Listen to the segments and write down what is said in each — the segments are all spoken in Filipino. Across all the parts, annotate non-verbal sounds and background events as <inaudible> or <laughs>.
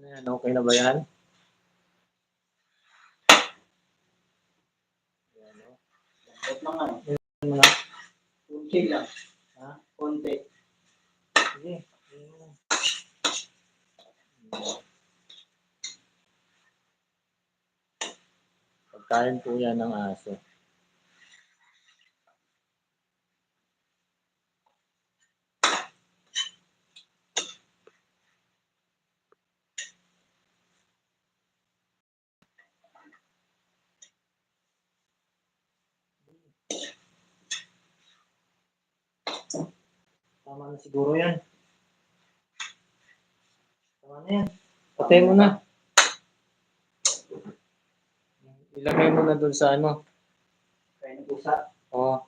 Ano yan? Okay na ba yan? Ayan, oh. Ba't naman? Ano mga? Kunti lang. Ha? Kunti. Sige. Ayan na. Pagkain po yan ng aso. Tama na siguro yan. Tama na yan. Patay mo na. Ilagay mo na dun sa ano. Kaya ng pusa. Oh.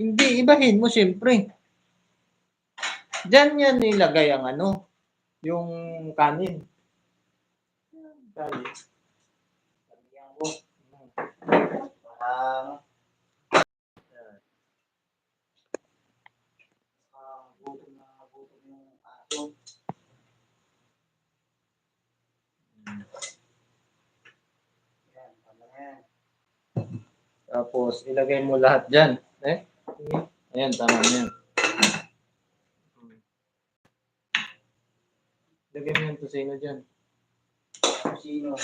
Hindi, ibahin mo siyempre. Diyan yan nilagay ang ano. Yung kanin. Kanin. Sabihan ko. Parang ah, gutom na gutom yung aso. Yan, tama na yan. Tapos, ilagay mo lahat dyan. Eh? Ayan, tama na yan. Ilagay mo yung tusino dyan. Kung sino.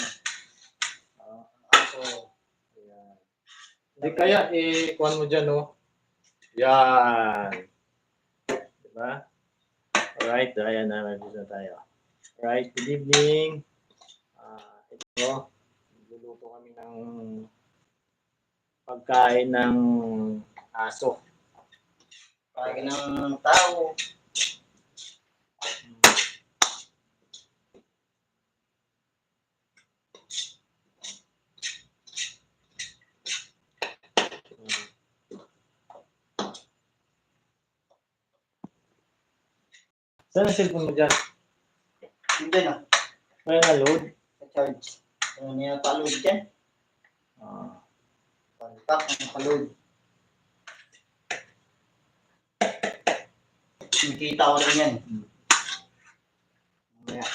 Ah, aso. Ayan. Hindi kaya, eh, kuhan mo dyan, oh. Yan. Diba? Alright, ayan na, nandito na tayo. Alright, good evening. Ah, ito, nagluluto kami ng pagkain ng aso. Parang ng tao. Saan ang cellphone mo dyan? Hindi na. Kaya na-load? Sa-charge. Ano niya palod dyan? Ah. Palpak ang palod. Nakita ko rin yan. Mamaya.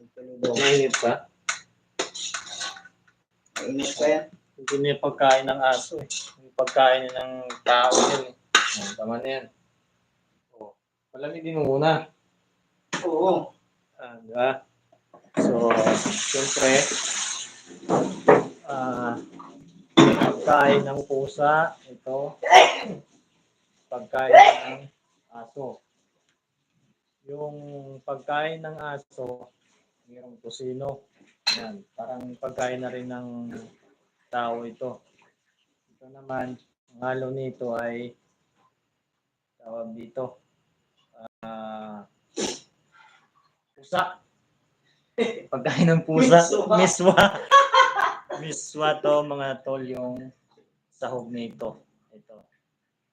Nagpalod ako. Mainit pa? Mainit pa yan. Hindi na yung pagkain ng aso eh. Yung pagkain ng tao yun eh. Oh, tama na yan. Oh. Palamigin mo muna. Oo. Ah, di ba? So, siyempre, ah, pagkain ng pusa, ito, pagkain ng aso. Yung pagkain ng aso, mayroong tusino. Yan, parang pagkain na rin ng tao ito. Ito naman, ang halo nito ay tawag dito. Ah, pusa. <laughs> Pagkain ng pusa. Miswa. Miswa. Miswa to mga tol yung sahog nito. Ito.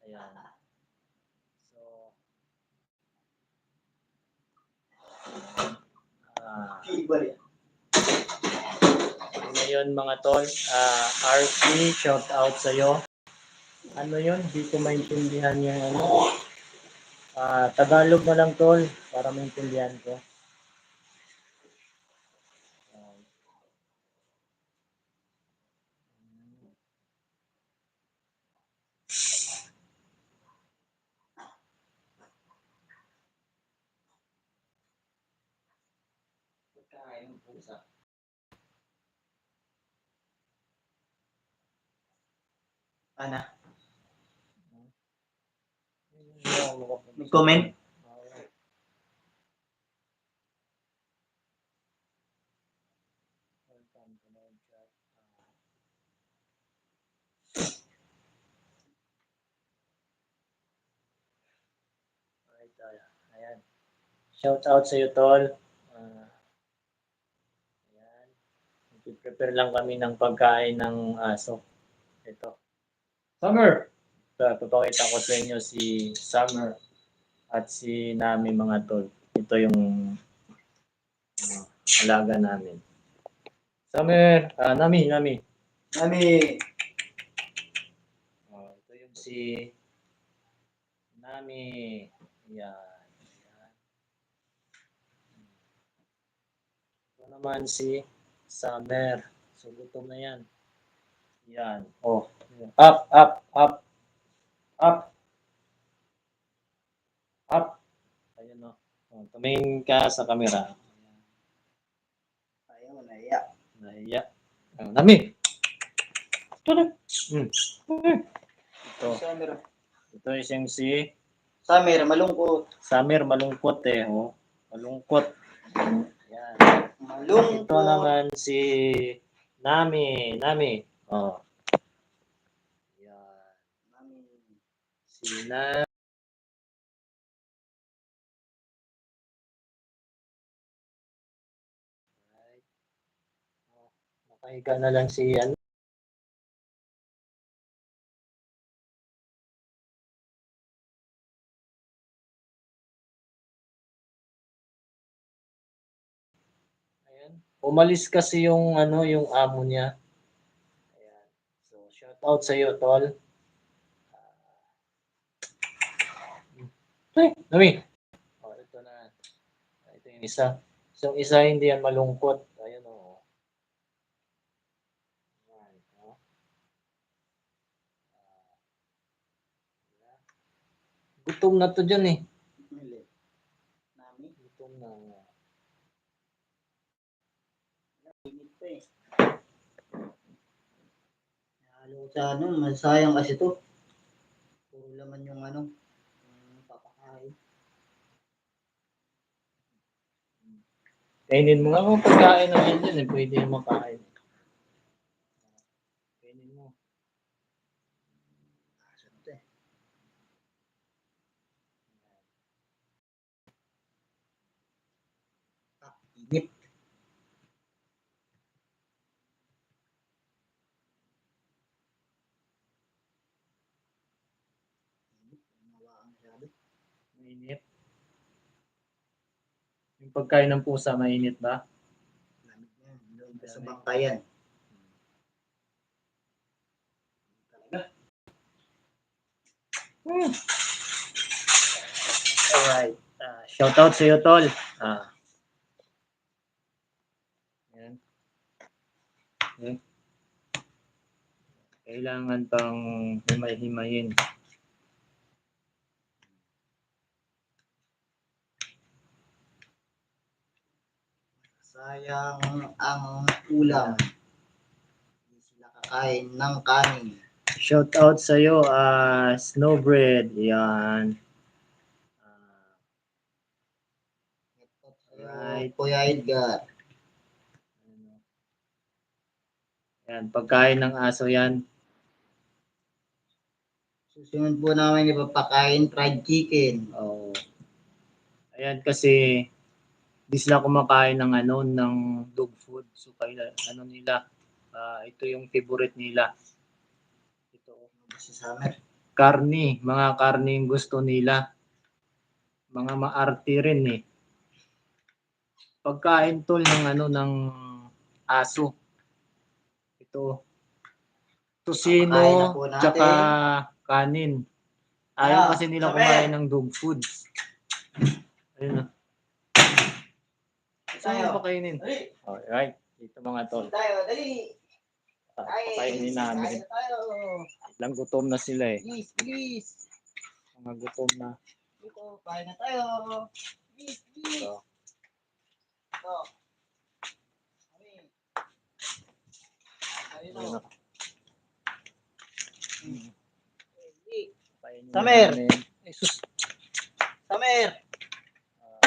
Ayan. So, yan. ngayon mga tol, ah RP, shout out sa'yo. Ano yun? Di ko maintindihan yung ano. Ah, Tagalog na lang tol, para maintindihan ko. Pagkain ng pusa. Ana, may comment? Ayan. Shout out sa iyo, Tol. Ah, ayan. Prepare lang kami ng pagkain ng aso. Ito. Summer! Ito, papakita ko sa inyo si Summer at si Nami mga tol. Ito yung ah, alaga namin. Summer! Ah, Nami, Nami. Nami, Oh, ito yung si Nami. Yan. Ito naman si Summer. So, gutom na yan. Yan. Oh. Up, up, up. Up. Up. Ayun o. Oh. tumingin ka sa camera. Ayaw, naiya. Nahiya. Ang nami. Ito na. Hmm. Ito. Summer. Ito yung si Summer, malungkot. Summer malungkot eh. Oh. Malungkot. Yan. Malungkot. Ito naman si Nami. Nami. Oh. Yan. Si Nami. Right. Oh, na lang si ano. Umalis kasi yung ano, yung amo niya. Ayan. So, shout out sa iyo, tol. Ay, Nami. Oh, ito na. Ito yung isa. So, isa hindi yan malungkot. Ayan o. Oh. Ayan, oh. Ah. Gutom na to dyan eh. Mili. Nami. Gutom na. Init pa eh. Halo sa ano, masayang kasi to. Puro laman yung ano, yung papakain. Kainin mo nga kung pagkain na yan dyan eh. Pwede yung makain. Kainin mo. Asan to eh. Ah, init. Yung pagkain ng pusa, mainit ba? Lamig yan. Doon sa bangkayan. Talaga. Hmm. Alright. Uh, shout out sa iyo, Tol. Ah. Yan. Yan. Kailangan pang himay-himayin. Sayang ang ulam. Hindi sila kakain ng kanin. Shout out sa iyo, ah, Snowbread. Yan. Ah, Right. Kuya Edgar. Yan, pagkain ng aso yan. Susunod po namin ipapakain fried chicken. Oo. Ayan kasi di sila kumakain ng ano ng dog food. So kaya ano nila ah, ito yung favorite nila. Ito Sa summer. karni, mga karni yung gusto nila. Mga maarte rin eh. Pagkain tol ng ano ng aso. Ito tosino tsaka kanin. Ayaw Ah, kasi nila kumain ng dog food. Ayun na. Saan Tayo. mo pakainin? Dali. Alright. Dito mga tol. Tayo, dali. Ay, Pakainin namin. Tayo, tayo. Ilang gutom na sila eh. Please, please. Mga gutom na. Dito, kain na tayo. Please, please. So, Ito. Kami. Ayun na. Mm. Pakainin Samer. namin. Ay, sus. Samer. Ah,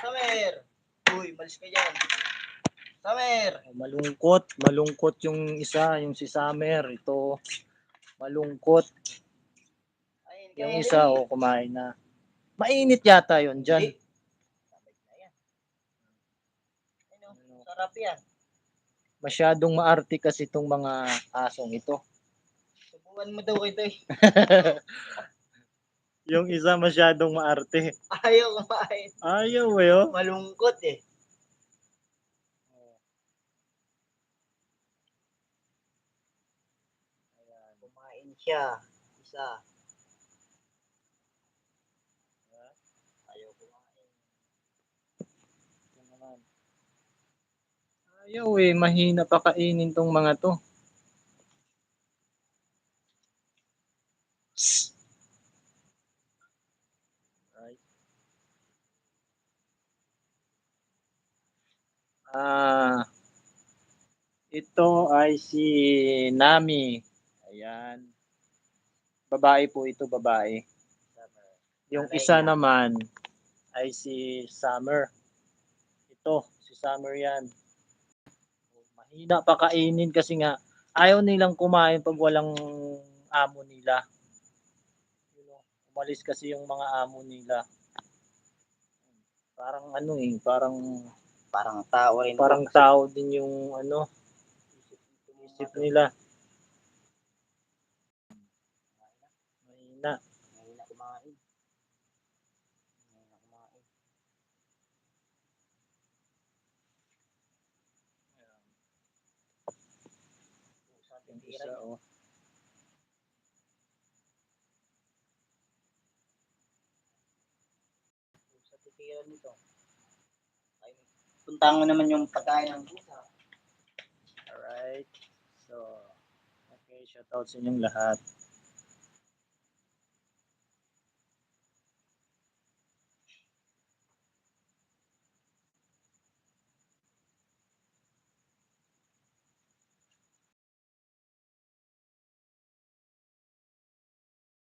Samer. Uy, malis ka dyan. Samer. malungkot. Malungkot yung isa, yung si Summer. Ito, malungkot. Ayun, Yung isa, o kumain na. Mainit yata yun dyan. Yan. Ano, sarap yan. Masyadong maarte kasi itong mga asong ito. Subukan mo daw ito eh. <laughs> Yung isa masyadong maarte. Ayaw kumain. Ayaw eh, oh. Malungkot eh. Kumain siya. Isa. Ayaw kumain. Ito naman. Ayaw eh, mahina pa kainin tong mga to. Ah, ito ay si Nami. Ayan. Babae po ito, babae. Yung isa naman ay si Summer. Ito, si Summer yan. Mahina pa kainin kasi nga ayaw nilang kumain pag walang amo nila. Umalis kasi yung mga amo nila. Parang ano eh, parang Parang tao rin. parang tao din yung ano, isip nila. Mahina. Kumain. Mahina kumain. Pusa Yung titira isa, oh. Pusa titira nito. Ay, puntahan mo naman yung pagkain ng pusa. Alright. So, okay, shoutout sa inyong lahat.